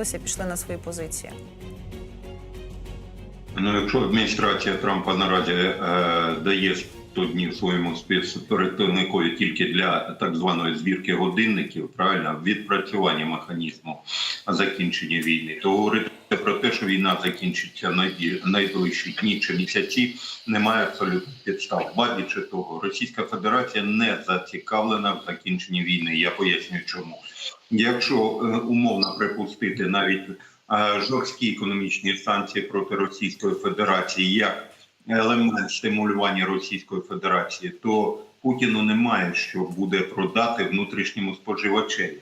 повернулися, пішли на свої позиції. Ну, якщо адміністрація Трампа наразі е, дає 100 днів своєму спецпредставникові тільки для так званої звірки годинників, правильно відпрацювання механізму закінчення війни, то говорити про те, що війна закінчиться найближчі дні чи місяці, немає абсолютно підстав. Ба більше того, Російська Федерація не зацікавлена в закінченні війни. Я поясню, чому. Якщо е, умовно припустити навіть е, жорсткі економічні санкції проти Російської Федерації як елемент стимулювання Російської Федерації, то Путіну немає що буде продати внутрішньому споживачеві.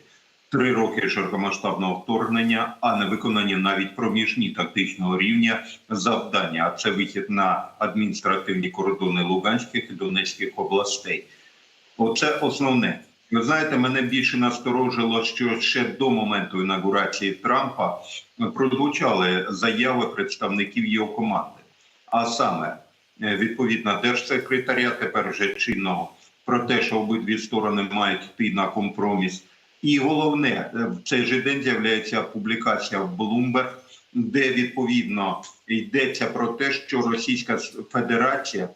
Три роки широкомасштабного вторгнення, а не виконання навіть проміжні тактичного рівня завдання. А це вихід на адміністративні кордони Луганських і Донецьких областей. Оце основне. Ви знаєте, мене більше насторожило, що ще до моменту інаугурації Трампа прозвучали заяви представників його команди. А саме е, відповідно держсекретаря, тепер вже чинного, про те, що обидві сторони мають йти на компроміс. І головне, е, в цей же день з'являється публікація в Bloomberg, де відповідно йдеться про те, що Російська Федерація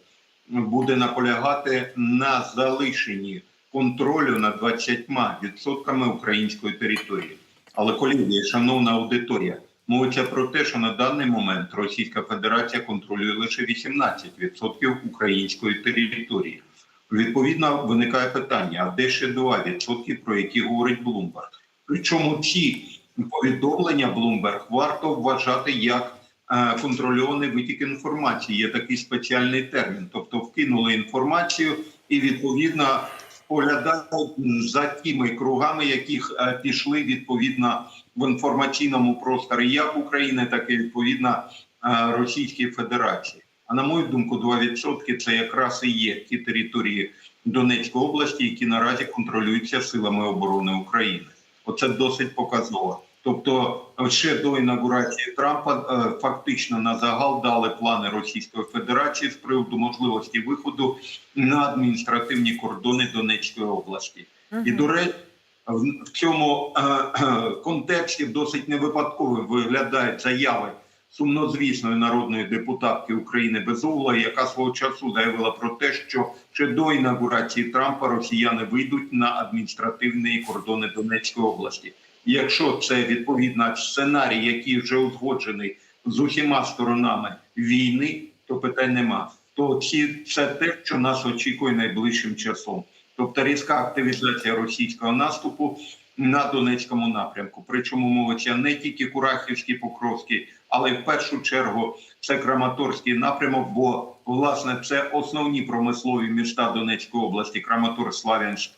буде наполягати на залишенні контролю над 20% української території. Але колеги, шановна аудиторія, мовиться про те, що на даний момент Російська Федерація контролює лише 18% української території. Відповідно, виникає питання: а де ще 2%, про які говорить Блумберг? Причому ці повідомлення Блумберг варто вважати як е, контрольований витік інформації. Є такий спеціальний термін, тобто вкинули інформацію і відповідно поглядають за тими кругами, яких е, пішли відповідно в інформаційному просторі як України, так і відповідно е, Російської Федерації. А на мою думку, 2% це якраз і є ті території Донецької області, які наразі контролюються силами оборони України. Оце досить показово. Тобто, ще до інаугурації Трампа е, фактично на загал дали плани Російської Федерації з приводу можливості виходу на адміністративні кордони Донецької області. І до речі, в в цьому е, е, контексті досить невипадково виглядають заяви сумнозвісної народної депутатки України Безугла, яка свого часу заявила про те, що ще до інаугурації Трампа росіяни вийдуть на адміністративні кордони Донецької області. Якщо це відповідно сценарій, який вже узгоджений з усіма сторонами війни, то питань нема. То ці це те, що нас очікує найближчим часом. Тобто різка активізація російського наступу на Донецькому напрямку. Причому мовиться не тільки Курахівський, Покровський, але в першу чергу це Краматорський напрямок. Бо власне це основні промислові міста Донецької області: Краматор, Славянськ,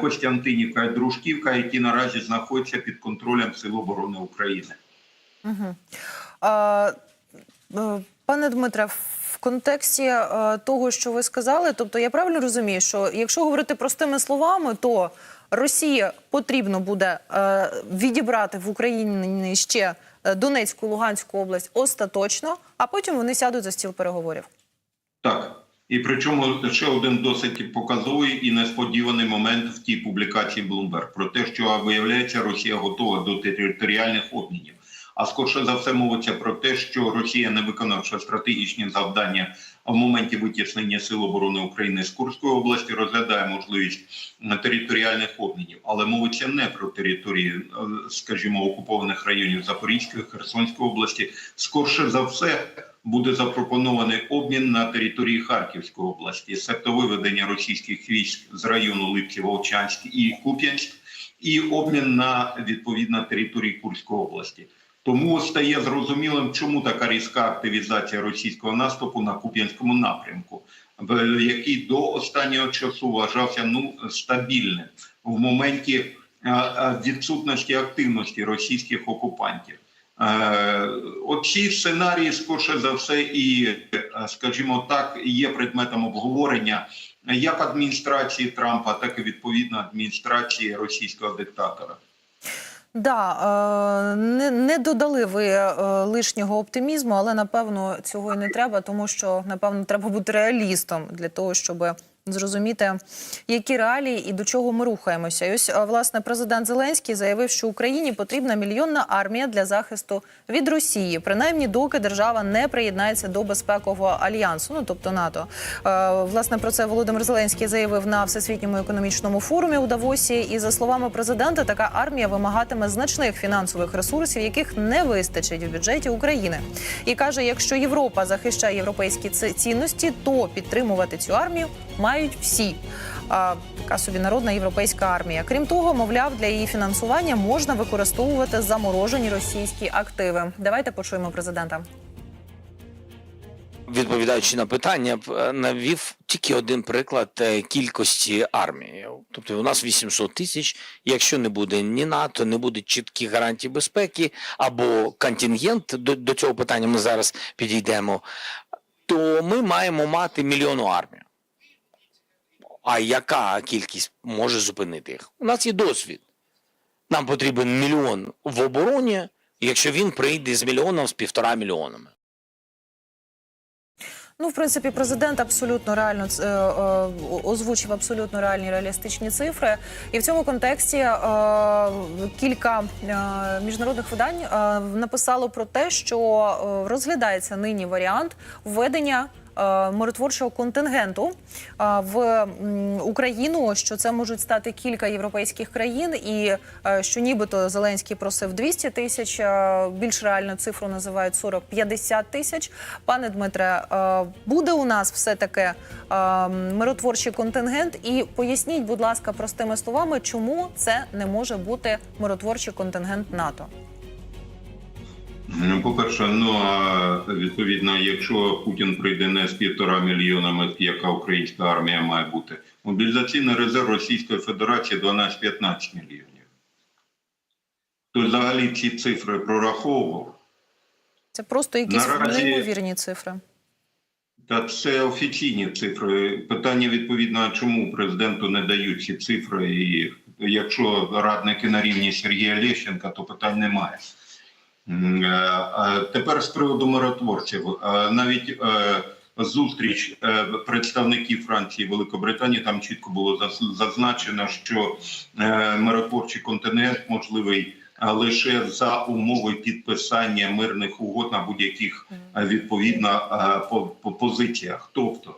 Костянтинівка і Дружківка, які наразі знаходяться під контролем Сил оборони України. Угу. А, е, пане Дмитре, в контексті е, того, що ви сказали, тобто я правильно розумію, що якщо говорити простими словами, то Росія потрібно буде е, відібрати в Україні ще е, Донецьку, Луганську область остаточно, а потім вони сядуть за стіл переговорів. Так. І причому ще один досить показовий і несподіваний момент в тій публікації Bloomberg про те, що виявляється, Росія готова до територіальних обмінів. А скорше за все мовиться про те, що Росія, не виконавши стратегічні завдання в моменті витіснення сил оборони України з Курської області, розглядає можливість територіальних обмінів, але мовиться не про території, е, скажімо, окупованих районів Запорізької, Херсонської області. Скорше за все буде запропонований обмін на території Харківської області, себто виведення російських військ з району Липці, Вовчанськ і Куп'янськ, і обмін на відповідно території Курської області. Тому стає зрозумілим, чому така різка активізація російського наступу на Куп'янському напрямку, який до останнього часу вважався ну стабільним в моменті відсутності активності російських окупантів. Е, Оці сценарії, скорше за все, і, е, скажімо так, є предметом обговорення як адміністрації Трампа, так і відповідно адміністрації російського диктатора. Да, е, не, не додали ви лишнього оптимізму, але напевно цього і не треба, тому що напевно треба бути реалістом для того, щоб зрозуміти, які реалії і до чого ми рухаємося. І ось е, власне президент Зеленський заявив, що Україні потрібна мільйонна армія для захисту від Росії, принаймні доки держава не приєднається до безпекового альянсу, ну тобто НАТО. Е, Власне про це Володимир Зеленський заявив на всесвітньому економічному форумі у Давосі. І за словами президента, така армія вимагатиме значних фінансових ресурсів, яких не вистачить в бюджеті України. І каже: якщо Європа захищає європейські цінності, то підтримувати цю армію мають всі. А, народна європейська армія. Крім того, мовляв, для її фінансування можна використовувати заморожені російські активи. Давайте почуємо президента. Відповідаючи на питання, е, навів тільки один приклад е, кількості армії. Тобто у нас 800 тисяч. Якщо не буде ні НАТО, не буде чітких гарантій безпеки або контингент, до, до цього питання ми зараз підійдемо, то ми маємо мати мільйонну армію. А яка кількість може зупинити їх? У нас є досвід. Нам потрібен мільйон в обороні, якщо він прийде з мільйоном з півтора мільйонами. Ну, в принципі, президент абсолютно реально е, е, озвучив абсолютно реальні реалістичні цифри. І в цьому контексті е, кілька е, міжнародних видань е, написало про те, що е, розглядається нині варіант введення. Е, Миротворчого контингенту е, в Україну, що це можуть стати кілька європейських країн, і е, що нібито Зеленський просив 200 тисяч. Більш реальну цифру називають 40-50 тисяч. Пане Дмитре, буде у нас все таки миротворчий контингент? І поясніть, будь ласка, простими словами, чому це не може бути миротворчий контингент НАТО? Ну, по-перше, ну а відповідно, якщо Путін прийде не з півтора мільйонами, яка українська армія має бути, мобілізаційний резерв Російської Федерації 12-15 мільйонів. То взагалі ці цифри прораховував. Це просто якісь Наразі- неймовірні цифри. Та це офіційні цифри. Питання відповідно, чому президенту не дають ці цифри. І якщо радники на рівні Сергія Лещенка, то питань немає. Е, Тепер з приводу миротворців. Е, Навіть е, зустріч представників Франції і Великобританії там чітко було заз- зазначено, що миротворчий континент можливий лише за умови підписання мирних угод на будь-яких відповідно по, по позиціях. Тобто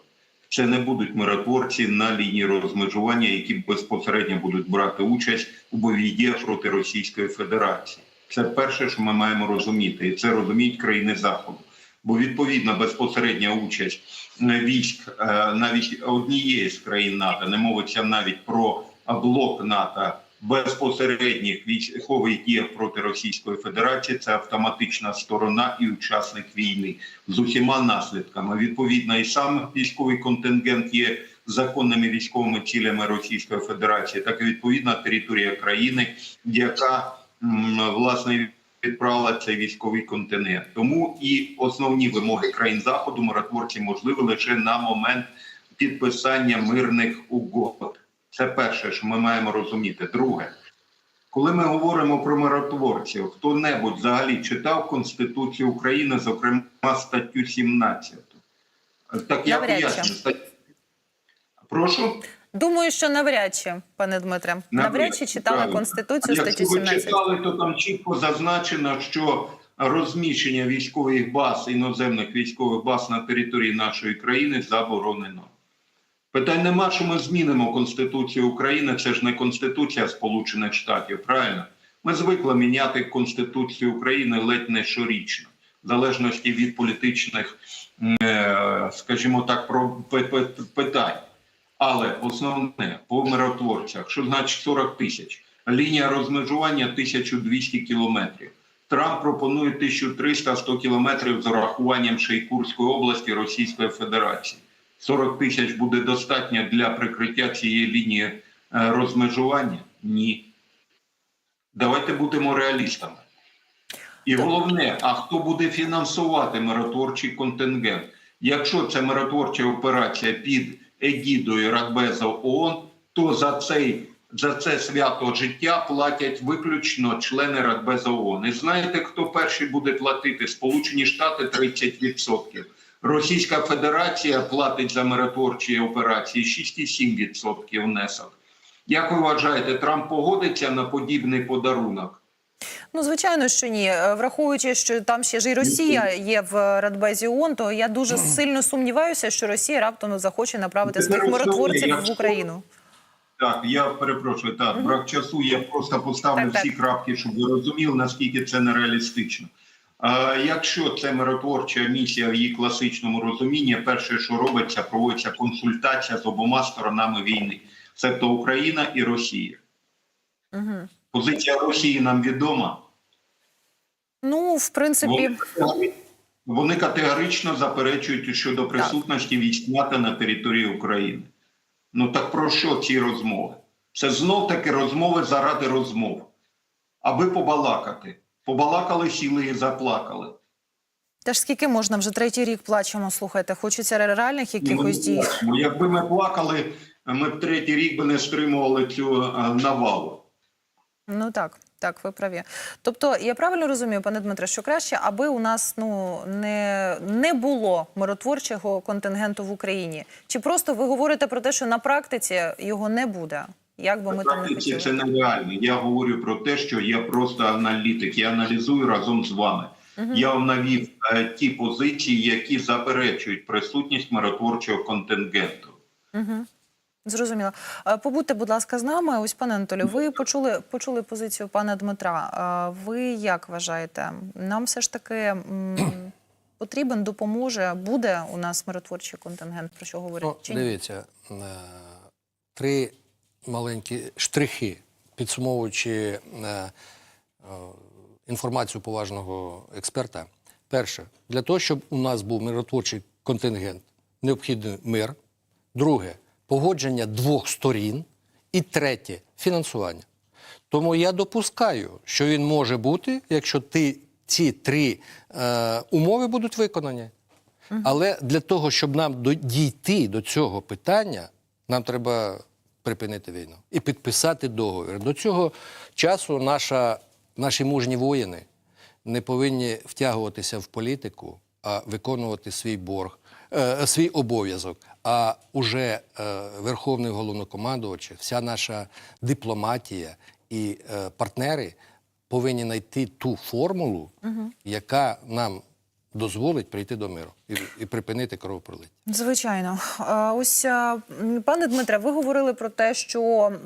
це не будуть миротворці на лінії розмежування, які безпосередньо будуть брати участь у бойовій проти Російської Федерації. Це перше, що ми маємо розуміти, і це розуміють країни Заходу. Бо відповідна безпосередня участь е, військ е, навіть однієї з країн НАТО, не мовиться навіть про блок НАТО безпосередніх військових діях проти Російської Федерації. Це автоматична сторона і учасник війни з усіма наслідками. Відповідно, і сам військовий контингент є законними військовими цілями Російської Федерації, так і відповідна територія країни, яка власне відправила цей військовий континент. Тому і основні вимоги країн заходу миротворці можливі лише на момент підписання мирних угод. Це перше, що ми маємо розуміти. Друге, коли ми говоримо про миротворців, хто-небудь взагалі читав Конституцію України, зокрема статтю 17. Так я чи. поясню. Прошу. Думаю, що навряд чи, пане Дмитре, навряд чи читали Правильно. конституцію А статтю Якщо ви читали, то там чітко зазначено, що розміщення військових баз, іноземних військових баз на території нашої країни заборонено. Питань нема, що ми змінимо Конституцію України. Це ж не Конституція Сполучених Штатів, правильно? Ми звикли міняти Конституцію України ледь не щорічно, в залежності від політичних, е, скажімо так, питань. Але основне по миротворцях, що значить 40 тисяч. Лінія розмежування 1200 кілометрів. Трамп пропонує 1300-100 кілометрів з урахуванням ще й Курської області Російської Федерації. 40 тисяч буде достатньо для прикриття цієї лінії е, розмежування? Ні. Давайте будемо реалістами. І головне, а хто буде фінансувати миротворчий контингент? Якщо це миротворча операція під егідою Радбеза ООН, то за цей за це свято життя платять виключно члени Радбеза ООН. І знаєте, хто перший буде платити? Сполучені Штати 30%. Російська Федерація платить за миротворчі операції 6,7% внесок. Як ви вважаєте, Трамп погодиться на подібний подарунок? Ну, звичайно, що ні. Е, Враховуючи, що там ще ж і Росія є в Радбезі ООН, то я дуже сильно сумніваюся, що Росія раптом захоче направити своїх миротворців в Україну. Так, я перепрошую, так, брак часу. Я просто поставлю Так, так. всі крапки, щоб ви розуміли, наскільки це нереалістично. А, якщо це миротворча місія в її класичному розумінні, перше, що робиться, проводиться консультація з обома сторонами війни, тобто Україна і Росія. Угу. Позиція Росії нам відома. Ну, в принципі, Вони, вони категорично заперечують щодо присутності військ НАТО на території України. Ну так про що ці розмови? Це знов таки розмови заради розмов, аби побалакати. Побалакали, сіли і заплакали. теж скільки можна вже третій рік плачемо. Слухайте, хочеться реальних якихось Ну, дій. бо якби ми плакали, ми б третій рік би не стримували цю е, навалу. Ну так, так, ви праві. Тобто, я правильно розумію, пане Дмитре, що краще, аби у нас ну не, не було миротворчого контингенту в Україні. Чи просто ви говорите про те, що на практиці його не буде? Як би ми там не хотіли? це нереально. Я говорю про те, що я просто аналітик, я аналізую разом з вами. Я навів е, ті позиції, які заперечують присутність миротворчого контингенту. Угу. Зрозуміло. Е, Побудьте, будь ласка, з нами. Ось, пане Анатолію, ви почули, почули позицію пана Дмитра. Е, Ви як вважаєте? Нам все ж таки потрібен, допоможе, буде у нас миротворчий контингент, про що говорить? Ну, чи ні? дивіться, е, три маленькі штрихи, підсумовуючи інформацію поважного експерта. Перше, для того, щоб у нас був миротворчий контингент, необхідний мир. Друге погодження двох сторін. І третє фінансування. Тому я допускаю, що він може бути, якщо ти, ці три е, умови будуть виконані. Але для того, щоб нам дійти до цього питання, нам треба припинити війну і підписати договір. До цього часу наша, наші мужні воїни не повинні втягуватися в політику, а виконувати свій борг, е, свій обов'язок. А уже е, Верховний головнокомандувач, вся наша дипломатія і е, партнери повинні знайти ту формулу, яка нам дозволить прийти до миру і, і припинити кровопролиття. Звичайно, ось пане Дмитре, ви говорили про те, що е,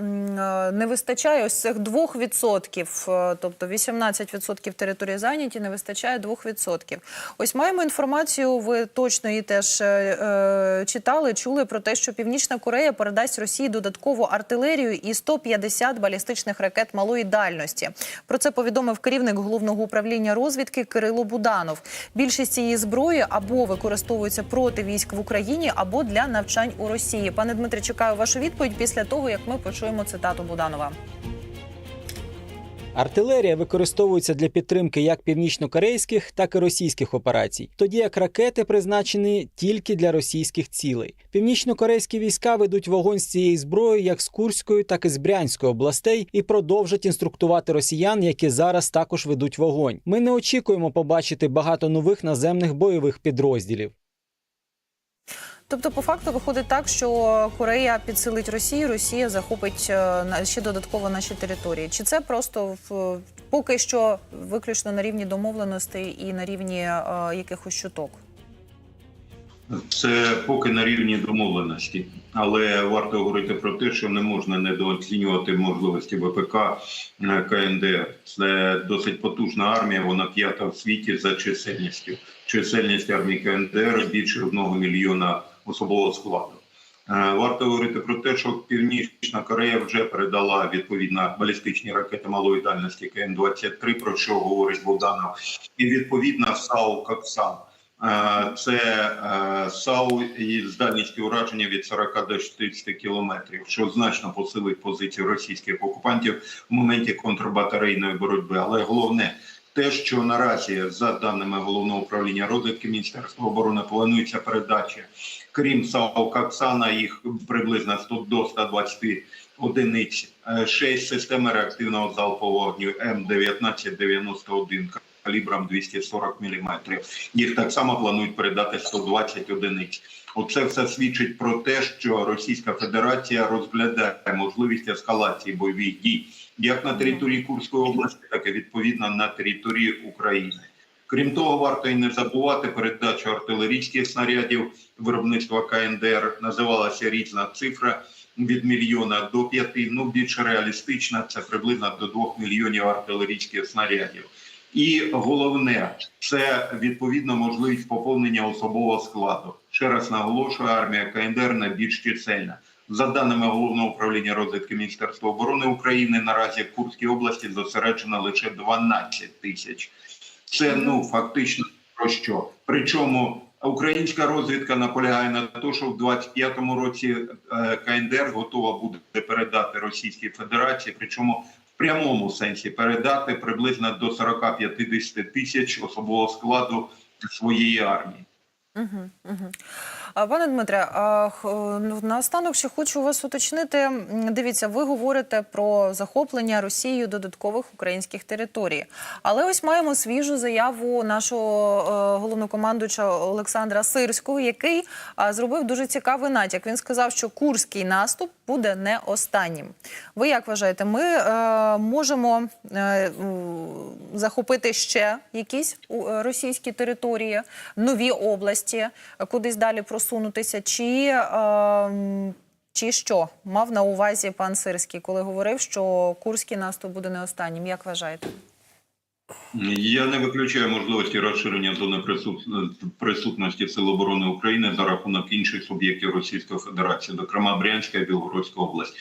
не вистачає ось цих 2%, е, тобто 18% території зайняті, не вистачає 2%. Ось маємо інформацію. Ви точно її теж е, читали, чули про те, що Північна Корея передасть Росії додаткову артилерію і 150 балістичних ракет малої дальності. Про це повідомив керівник головного управління розвідки Кирило Буданов. Більшість цієї зброї або використовується проти військ в Україні, або для навчань у Росії. Пане Дмитре, чекаю вашу відповідь після того, як ми почуємо цитату Буданова. Артилерія використовується для підтримки як північнокорейських, так і російських операцій, тоді як ракети призначені тільки для російських цілей. Північнокорейські війська ведуть вогонь з цієї зброї як з Курської, так і з Брянської областей і продовжать інструктувати росіян, які зараз також ведуть вогонь. Ми не очікуємо побачити багато нових наземних бойових підрозділів. Тобто, по факту виходить так, що Корея підсилить Росію, Росія захопить е, ще додатково наші території. Чи це просто в поки що виключно на рівні домовленостей і на рівні е, якихось чуток? Це поки на рівні домовленості, але варто говорити про те, що не можна недооцінювати можливості ВПК е, КНДР. Це досить потужна армія. Вона п'ята в світі за чисельністю. Чисельність армії КНДР більше одного мільйона особового складу. Е, Варто говорити про те, що Північна Корея вже передала відповідно балістичні ракети малої дальності КН-23, про що говорить Богданов, і відповідно САУ Коксан. Е, Це е, САУ із дальністю ураження від 40 до 60 кілометрів, що значно посилить позицію російських окупантів в моменті контрбатарейної боротьби. Але головне те, що наразі, за даними головного управління розвідки Міністерства оборони, планується передача, крім САУ Коксана, їх приблизно 100 до 120 одиниць, е, шесть систем реактивного залпового вогню М1991 калібром 240 мм. Їх так само планують передати 120 одиниць. Оце все свідчить про те, що Російська Федерація розглядає можливість ескалації бойових дій як на території Курської області, так і відповідно на території України. Крім того, варто і не забувати передачу артилерійських снарядів виробництва КНДР. Називалася різна цифра від мільйона до п'яти. Ну більш реалістична це приблизно до двох мільйонів артилерійських снарядів. І головне це відповідно можливість поповнення особового складу. Ще раз наголошую, армія КНДР найбільш чисельна. За даними головного управління розвідки Міністерства оборони України, наразі в Курській області зосереджено лише 12 тисяч. Це ну фактично про що? Причому українська розвідка наполягає на те, що в 25-му році е, КНДР готова буде передати Російській Федерації, причому в прямому сенсі передати приблизно до 40-50 тисяч особового складу своєї армії. Угу, угу. Пане Дмитре, ну, наостанок ще хочу вас уточнити. Дивіться, ви говорите про захоплення Росією додаткових українських територій. Але ось маємо свіжу заяву нашого е, головнокомандуюча Олександра Сирського, який зробив дуже цікавий натяк. Він сказав, що курський наступ буде не останнім. Ви як вважаєте, ми е, можемо е, захопити ще якісь е, російські території, нові області, е, кудись далі просунутися? Чи, е, чи що мав на увазі пан Сирський, коли говорив, що курський наступ буде не останнім? Як вважаєте? Я не виключаю можливості розширення зони присут- присутності Сил оборони України за рахунок інших суб'єктів Російської Федерації, зокрема Брянська і Білгородська область.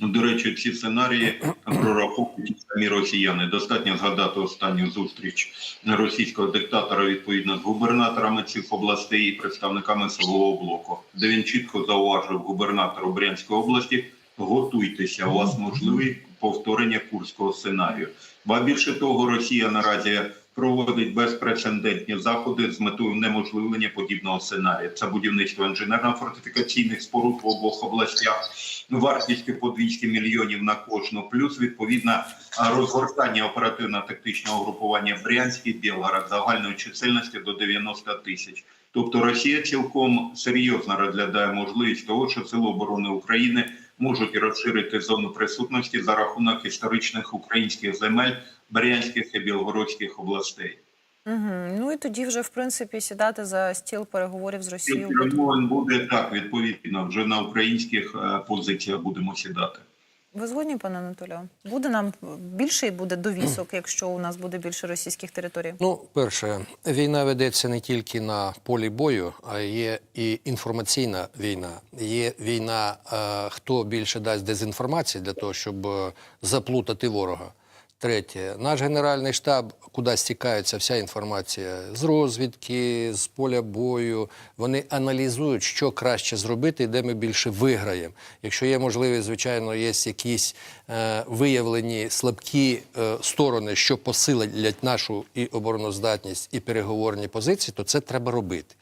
Ну, До речі, ці сценарії прораховують самі росіяни. Достатньо згадати останню зустріч російського диктатора відповідно з губернаторами цих областей і представниками силового блоку, де він чітко зауважив губернатору Брянської області. Готуйтеся, у вас можливе повторення курського сценарію. Ба більше того, Росія наразі проводить безпрецедентні заходи з метою унеможливлення подібного сценарію. Це будівництво інженерно-фортифікаційних споруд в обох областях вартістю по 200 мільйонів на кожну, плюс відповідно розгортання оперативно-тактичного групування Брянськ і Білгород загальною чисельністю до 90 тисяч. Тобто Росія цілком серйозно розглядає можливість того, що Сили оборони України можуть розширити зону присутності за рахунок історичних українських земель Брянських і Білгородських областей. Угу. Ну і тоді вже в принципі сідати за стіл переговорів з Росією. буде. Перемовин буде так, відповідно, вже на українських е, позиціях будемо сідати. Ви згодні, пане Анатолію? Буде нам більше і буде довісок, якщо у нас буде більше російських територій? Ну, перше, війна ведеться не тільки на полі бою, а є і інформаційна війна. Є війна, е, хто більше дасть дезінформації для того, щоб е, заплутати ворога. Третє, наш генеральний штаб, куди стікається вся інформація з розвідки, з поля бою. Вони аналізують, що краще зробити і де ми більше виграємо. Якщо є можливість, звичайно, є якісь е, виявлені слабкі е, сторони, що посилять нашу і обороноздатність, і переговорні позиції, то це треба робити.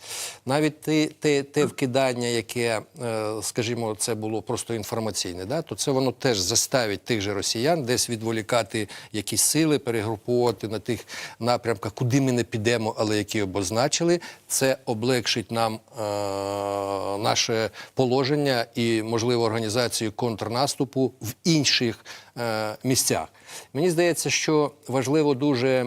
Навіть те, те, те вкидання, яке, е, скажімо, це було просто інформаційне, да, то це воно теж заставить тих же росіян десь відволікати якісь сили, перегруповувати на тих напрямках, куди ми не підемо, але які обозначили. Це облегшить нам е, наше положення і можливо організацію контрнаступу в інших е, місцях. Мені здається, що важливо дуже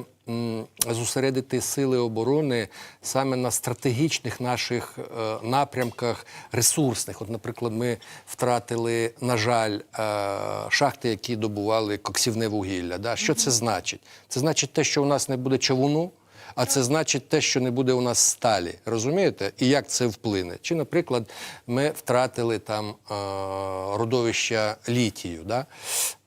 зосередити сили оборони саме на стратегічних наших е, напрямках ресурсних. От, наприклад, ми втратили, на жаль, е, шахти, які добували коксівне вугілля. Що це значить? Це значить те, що у нас не буде човуну. А це значить те, що не буде у нас сталі. Розумієте? І як це вплине? Чи, наприклад, ми втратили там е, родовища літію, да?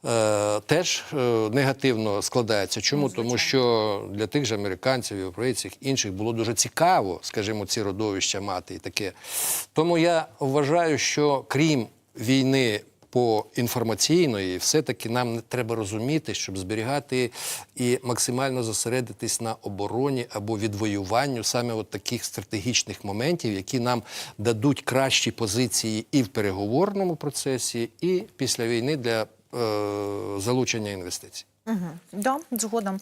е, теж е, негативно складається. Чому? Тому що для тих же американців, європейців, інших було дуже цікаво, скажімо, ці родовища мати і таке. Тому я вважаю, що крім війни по інформаційної, все-таки нам треба розуміти, щоб зберігати і максимально зосередитись на обороні або відвоюванню саме от таких стратегічних моментів, які нам дадуть кращі позиції і в переговорному процесі, і після війни для е, залучення інвестицій. Угу. Да, згодом.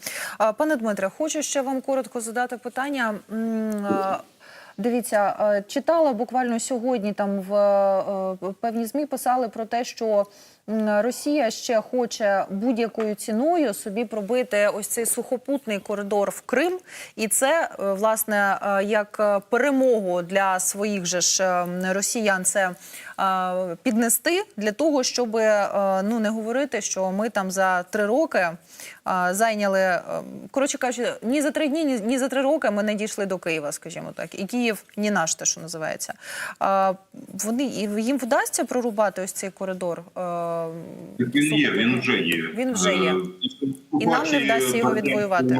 Пане Дмитре, хочу ще вам коротко задати питання. Дивіться, е, читала буквально сьогодні там в е, певні змі писали про те, що Росія ще хоче будь-якою ціною собі пробити ось цей сухопутний коридор в Крим, і це е, власне е, як е, перемогу для своїх же ж росіян. Це піднести для того, щоб ну не говорити, що ми там за три роки зайняли коротше кажучи, ні за три дні, ні, за три роки ми не дійшли до Києва, скажімо так, і Київ ні наш, те, що називається. Вони їм вдасться прорубати ось цей коридор. Він є, він вже є. Він вже є. Е, І нам не вдасться його відвоювати.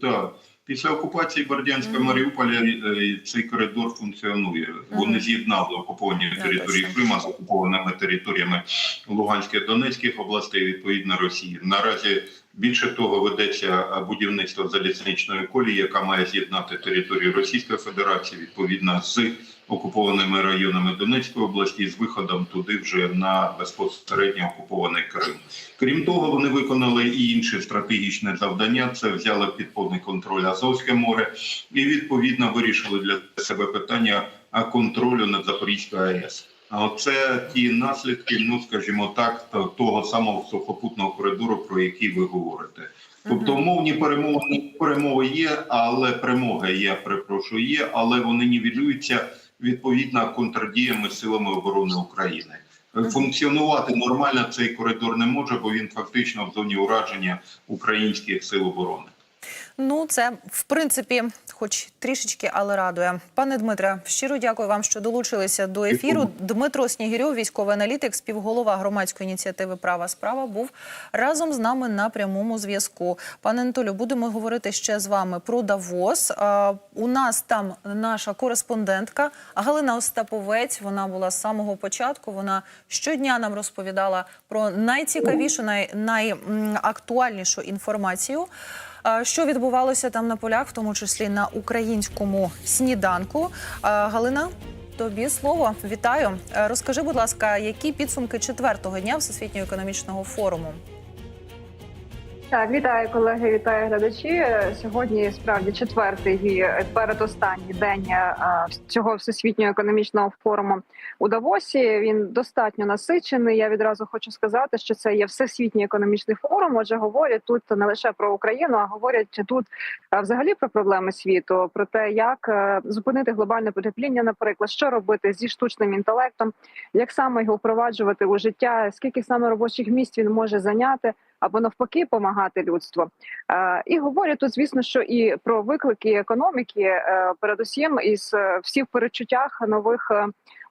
Так. Після окупації Бердянського Мгм. Маріуполя е, цей коридор функціонує. Вони з'єднали окуповані території. Крима з окупованими територіями Луганської Донецьких областей, відповідно Росії. Наразі більше того ведеться будівництво залізничної колії, яка має з'єднати територію Російської Федерації відповідно з окупованими районами Донецької області з виходом туди вже на безпосередньо окупований Крим. Крім того, вони виконали і інше стратегічне завдання. Це взяли під повний контроль Азовське море і відповідно вирішили для себе питання контролю над Запорізькою АЕС. А це ті наслідки, ну скажімо так, того самого сухопутного коридору, про який ви говорите. Тобто Мгм. умовні перемови перемови є, але перемога я перепрошую є, але вони нівелюються відповідно контрдіями силами оборони України. Функціонувати нормально цей коридор не може, бо він фактично в зоні ураження українських сил оборони. Ну, це в принципі, хоч трішечки, але радує. Пане Дмитре, щиро дякую вам, що долучилися до ефіру. Дмитро Снігирьов, військовий аналітик, співголова громадської ініціативи Права справа, був разом з нами на прямому зв'язку. Пане Анатолію, будемо говорити ще з вами про Давос. У нас там наша кореспондентка Галина Остаповець. Вона була з самого початку. Вона щодня нам розповідала про найцікавішу, най, найактуальнішу інформацію. Що відбувалося там на полях, в тому числі на українському сніданку? Галина, тобі слово. Вітаю. Е, Розкажи, будь ласка, які підсумки четвертого дня Всесвітнього економічного форуму? Так, вітаю колеги, вітаю глядачі. Сьогодні справді четвертий і передостанній день е, цього всесвітнього економічного форуму у Давосі. Він достатньо насичений. Я відразу хочу сказати, що це є всесвітній економічний форум. Отже, говорять тут не лише про Україну, а говорять тут е, взагалі про проблеми світу, про те, як е, зупинити глобальне потепління, наприклад, що робити зі штучним інтелектом, як саме його впроваджувати у життя, скільки саме робочих місць він може зайняти або навпаки допомагати людству. Е, І говорять тут, звісно, що і про виклики економіки, е, передусім із е, всіх перечуттях нових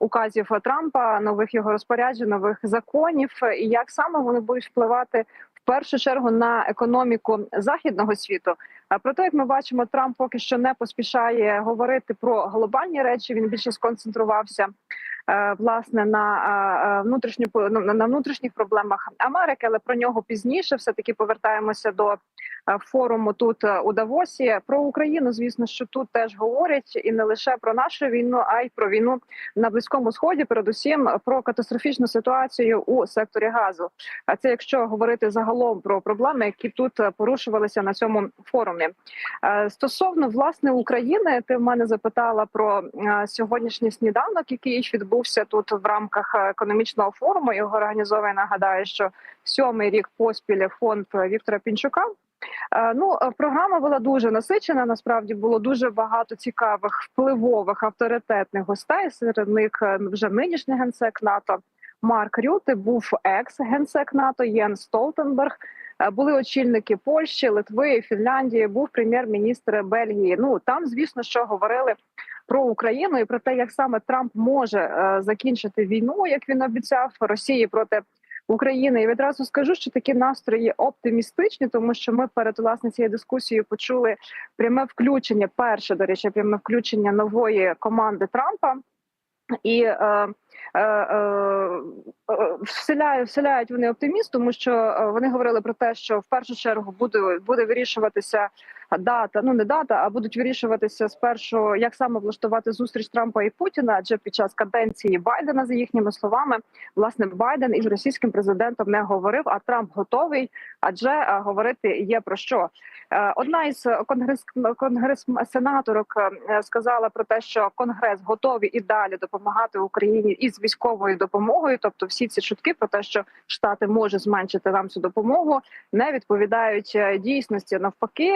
указів Трампа, нових його розпоряджень, нових законів, і як саме вони будуть впливати. В першу чергу на економіку західного світу. А проте, як ми бачимо, Трамп поки що не поспішає говорити про глобальні речі. Він більше сконцентрувався власне на е, е, внутрішню на на внутрішніх проблемах Америки, але про нього пізніше. Все таки повертаємося до е, форуму тут е, у Давосі. Про Україну, звісно, що тут теж говорять, і не лише про нашу війну, а й про війну на близькому сході. Передусім про катастрофічну ситуацію у секторі газу. А це якщо говорити загалом про проблеми, які тут е, порушувалися на цьому форумі. Е, Стосовно власне України, ти в мене запитала про е, сьогоднішній сніданок, який відбувся тут в рамках е, економічного форуму. Його організовує. Нагадаю, що сьомий рік поспіль фонд Віктора Пінчука. Е, Ну, е, програма була дуже насичена. Насправді було дуже багато цікавих, впливових, авторитетних гостей. Серед них вже нинішній генсек НАТО Марк Рюте, був екс генсек НАТО Єн Столтенберг. Були очільники Польщі, Литви, Фінляндії. Був прем'єр-міністр Бельгії. Ну там, звісно, що говорили про Україну і про те, як саме Трамп може е, закінчити війну, як він обіцяв Росії проти України. І відразу скажу, що такі настрої оптимістичні, тому що ми перед власне цією дискусією почули пряме включення. Перше до речі, пряме включення нової команди Трампа. І е, е, е, вселяють, вселяють вони оптиміст, тому що е, вони говорили про те, що в першу чергу буде буде вирішуватися дата, ну не дата, а будуть вирішуватися спершу, як саме влаштувати зустріч Трампа і Путіна. Адже під час каденції Байдена, за їхніми словами, власне Байден із російським президентом не говорив, а Трамп готовий, адже е, говорити є про що. Е, Одна із конгрес конгрес сенаторок е, сказала про те, що конгрес готовий і далі допомагати Україні із військовою допомогою. Тобто, всі ці чутки про те, що штати може зменшити нам цю допомогу, не відповідають дійсності. Навпаки,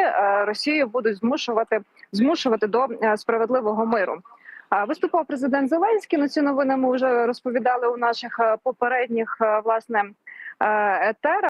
Росію будуть змушувати змушувати до е, справедливого миру. Виступав президент Зеленський. На ці новини ми вже розповідали у наших е, попередніх е, власне етерах.